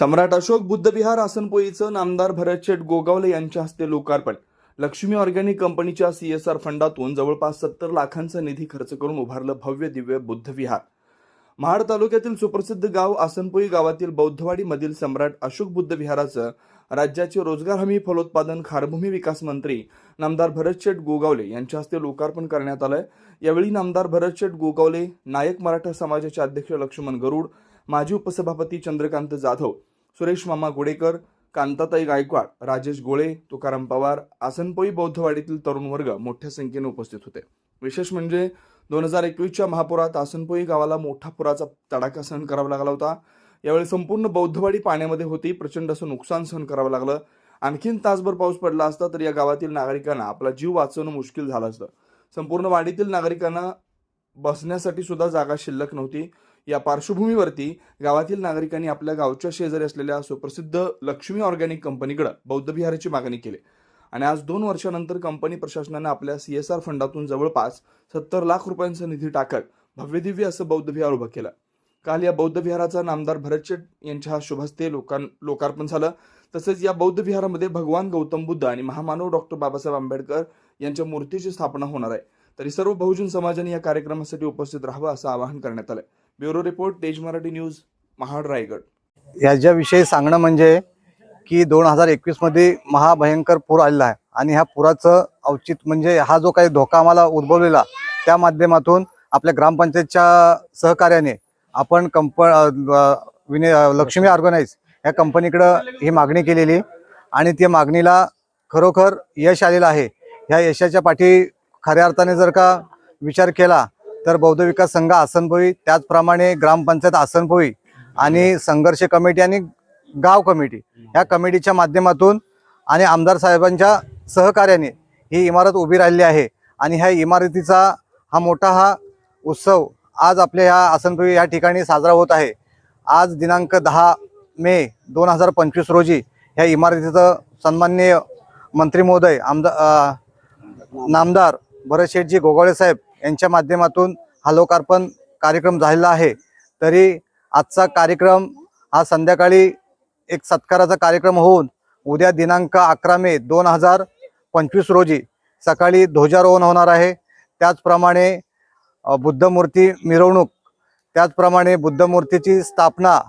सम्राट अशोक बुद्धविहार आसनपोईचं नामदार भरतशेठ गोगावले यांच्या हस्ते लोकार्पण. लक्ष्मी ऑर्गॅनिक कंपनीच्या सीएसआर फंडातून जवळपास सत्तर लाखांचा निधी खर्च करून उभारलं भव्य दिव्य बुद्धविहार. महाड तालुक्यातील सुप्रसिद्ध गाव आसनपोई गावातील बौद्धवाडीमधील सम्राट अशोक बुद्ध विहाराचं राज्याचे रोजगार हमी फलोत्पादन खारभूमी विकास मंत्री नामदार भरतशेठ गोगावले यांच्या हस्ते लोकार्पण करण्यात आलंय. यावेळी नामदार भरतशेठ गोगावले नायक मराठा समाजाचे अध्यक्ष लक्ष्मण गरुड माजी उपसभापती चंद्रकांत जाधव सुरेश मामा गुडेकर कांताताई गायकवाड राजेश गोळे तुकाराम पवार आसनपोई बौद्धवाडीतील तरुण वर्ग मोठ्या संख्येने उपस्थित होते. विशेष म्हणजे दोन हजार एकवीसच्या महापुरात आसनपोई गावाला मोठा पुराचा तडाखा सहन करावा लागला होता. यावेळी संपूर्ण बौद्धवाडी पाण्यामध्ये होती प्रचंड असं नुकसान सहन करावं लागलं. आणखीन तासभर पाऊस पडला असता तर या गावातील नागरिकांना आपला जीव वाचवणं मुश्किल झालं असतं. संपूर्ण वाडीतील नागरिकांना बसण्यासाठी सुद्धा जागा शिल्लक नव्हती. या पार्श्वभूमीवरती गावातील नागरिकांनी आपल्या गावच्या शेजारी असलेल्या सुप्रसिद्ध लक्ष्मी ऑर्गॅनिक कंपनीकडे बौद्ध विहाराची मागणी केली. आणि आज दोन वर्षानंतर कंपनी प्रशासनाने आपल्या सी एस आर फंडातून जवळपास सत्तर लाख रुपयांचा निधी टाकत भव्यदिव्य असं बौद्ध विहार उभं केलं. काल या बौद्ध विहाराचा नामदार भरतशेठ यांच्या शुभहस्ते लोकां लोकार्पण झालं. तसेच या बौद्ध विहारामध्ये भगवान गौतम बुद्ध आणि महामानव डॉक्टर बाबासाहेब आंबेडकर यांच्या मूर्तीची स्थापना होणार आहे. तरी सर्व बहुजन समाजाने या कार्यक्रमासाठी उपस्थित राहावं असं आवाहन करण्यात आलंय. ब्युरो रिपोर्ट तेज मराठी न्यूज महाड रायगड. याच्याविषयी सांगणं म्हणजे की दोन हजार एकवीसमध्ये महाभयंकर पूर आलेला आहे आणि ह्या पुराचं औचित म्हणजे हा जो काही धोका आम्हाला उद्भवलेला त्या माध्यमातून आपल्या ग्रामपंचायतच्या सहकार्याने आपण कंप विने लक्ष्मी ऑर्गनाईज या कंपनीकडं ही मागणी केलेली आणि त्या मागणीला खरोखर यश आलेलं आहे. ह्या यशाच्या पाठी खऱ्या अर्थाने जर का विचार केला तर बौद्ध विकास संघ आसनपोई त्याचप्रमाणे ग्रामपंचायत आसनपोई आणि संघर्ष कमिटी आणि गाव कमिटी या कमिटीच्या माध्यमातून आणि आमदार साहेबांच्या सहकार्याने ही इमारत उभी राहिली आहे. आणि ह्या इमारतीचा हा मोठा हा उत्सव आज आपल्या ह्या आसनपोई या ठिकाणी साजरा होत आहे. आज दिनांक दहा मे दोन हजार पंचवीस रोजी ह्या इमारतीचं सन्माननीय मंत्री महोदय आमदार नामदार भरतशेठजी गोगावळे साहेब यांच्या माध्यमातून हा लोकार्पण कार्यक्रम झालेला आहे. तरी आजचा कार्यक्रम हा संध्याकाळी एक सत्काराचा कार्यक्रम होऊन उद्या दिनांक अकरा मे दोन हजार पंचवीस रोजी सकाळी ध्वजारोहण होणार आहे. त्याचप्रमाणे बुद्धमूर्ती मिरवणूक त्याचप्रमाणे बुद्धमूर्तीची स्थापना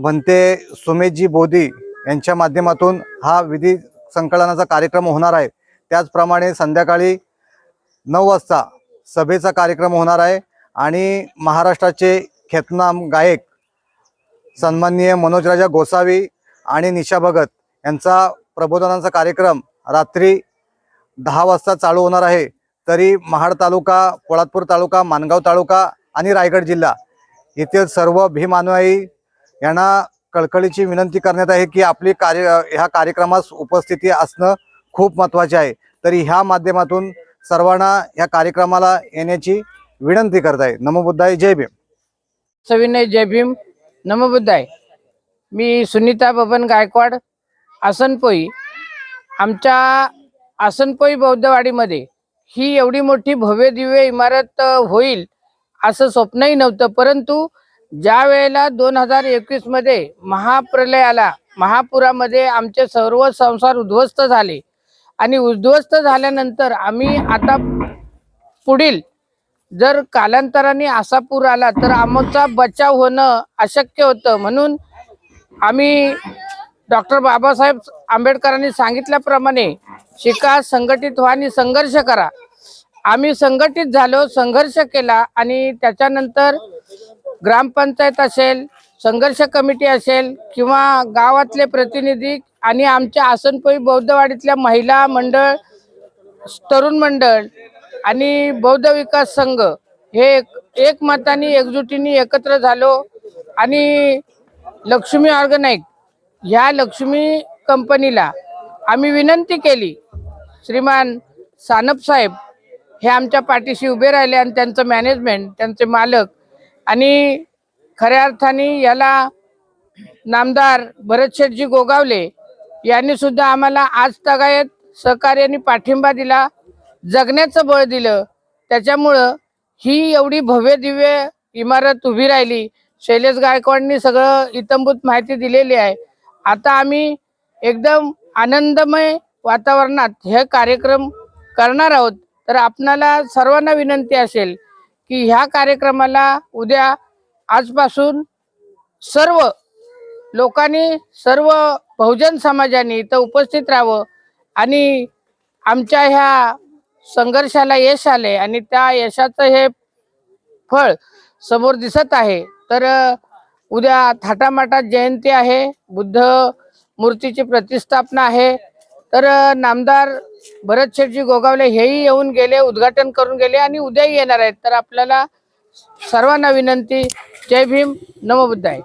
भंते सुमेशजी बोधी यांच्या माध्यमातून हा विधी संकलनाचा कार्यक्रम होणार आहे. त्याचप्रमाणे संध्याकाळी नऊ वाजता सभेचा कार्यक्रम होणार आहे. आणि महाराष्ट्राचे ख्यातनाम गायक सन्माननीय मनोजराजा गोसावी आणि निशा भगत यांचा प्रबोधनाचा कार्यक्रम रात्री दहा वाजता चालू होणार आहे. तरी महाड तालुका पोळादपूर तालुका मानगाव तालुका आणि रायगड जिल्हा येथील सर्व भीमानुयायी यांना कळकळीची विनंती करण्यात आहे की आपली कार्य ह्या कार्यक्रमास उपस्थिती असणं खूप महत्त्वाचे आहे. तरी ह्या माध्यमातून सर्वांना या कार्यक्रमाला येण्याची विनंती करत आहे नमबुद्धाय जय भीम. सविनय जय भीम. नमबुद्धाय मी सुनीता बबन गायकवाड आसनपोई. आमच्या आसनपोई बौद्धवाडीमध्ये ही एवढी मोठी भव्य दिव्य इमारत होईल असं स्वप्नही नव्हतं. परंतु ज्या वेळेला दोन हजार एकवीसमध्ये महाप्रलयाला महाप्रलय आला महापुरामध्ये आमचे सर्व संसार उद्ध्वस्त झाले आणि उद्ध्वस्त झाल्यानंतर आम्ही आता पुढील जर कालांतराने असा पूर आला तर आमचा बचाव होणं अशक्य होतं म्हणून आम्ही डॉक्टर बाबासाहेब आंबेडकरांनी सांगितल्याप्रमाणे शिका संघटित व्हा आणि संघर्ष करा. आम्ही संघटित झालो संघर्ष केला आणि त्याच्यानंतर ग्रामपंचायत असेल संघर्ष कमिटी असेल किंवा गावातले प्रतिनिधी आणि आमच्या आसनपोई बौद्धवाडीतल्या महिला मंडळ तरुण मंडळ आणि बौद्ध विकास संघ हे एक- एकमताने एकजुटीने एकत्र झालो आणि लक्ष्मी ऑर्गनाईक ह्या लक्ष्मी कंपनीला आम्ही विनंती केली श्रीमान सानप साहेब हे आमच्या पाठीशी उभे राहिले आणि त्यांचं मॅनेजमेंट त्यांचे मालक आणि खऱ्या अर्थाने याला नामदार भरतशेठजी गोगावले यांनी सुद्धा आम्हाला आज तगायत सहकार्याने पाठिंबा दिला जगण्याचं बळ दिलं. त्याच्यामुळं ही एवढी भव्य दिव्य इमारत उभी राहिली. शैलेश गायकवाडनी सगळं इतंभूत माहिती दिलेली आहे. आता आम्ही एकदम आनंदमय वातावरणात हे कार्यक्रम करणार आहोत. तर आपणाला सर्वांना विनंती असेल की ह्या कार्यक्रमाला उद्या आजपासून सर्व लोकांनी सर्व बहुजन समाजाने इथं उपस्थित राहावं आणि आमच्या ह्या संघर्षाला यश आले आणि त्या यशाचं हे फळ समोर दिसत आहे. तर उद्या थाटामाटात जयंती आहे बुद्ध मूर्तीची प्रतिष्ठापना आहे. तर नामदार भरत शेठजी गोगावले हेही येऊन गेले उद्घाटन करून गेले आणि उद्याही येणार आहेत. तर आपल्याला सर्वांना विनंती. जय भीम. नमो आहे